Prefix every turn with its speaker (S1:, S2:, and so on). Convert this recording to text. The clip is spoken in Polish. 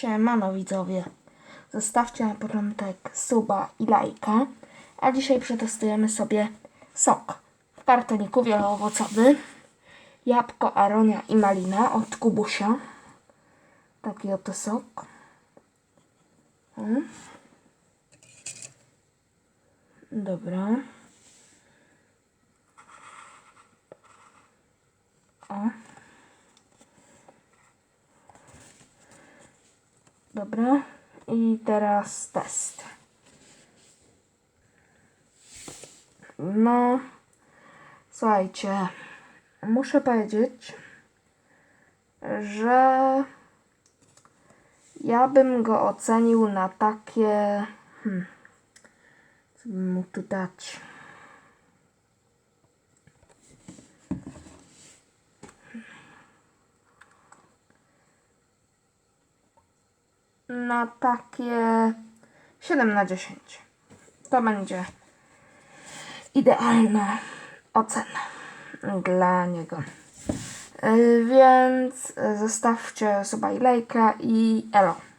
S1: Siemano widzowie. Zostawcie na początek suba i lajka. A dzisiaj przetestujemy sobie sok w kartoniku wieloowocowy. Jabłko, aronia i malina od Kubusia. Taki oto sok. Dobra. O. Dobra. I teraz test. No, słuchajcie, muszę powiedzieć, że ja bym go ocenił na takie. Hmm, co bym tu dać? Na takie 7 na 10. To będzie idealna ocena dla niego. Yy, Więc zostawcie suba i lajka i elo.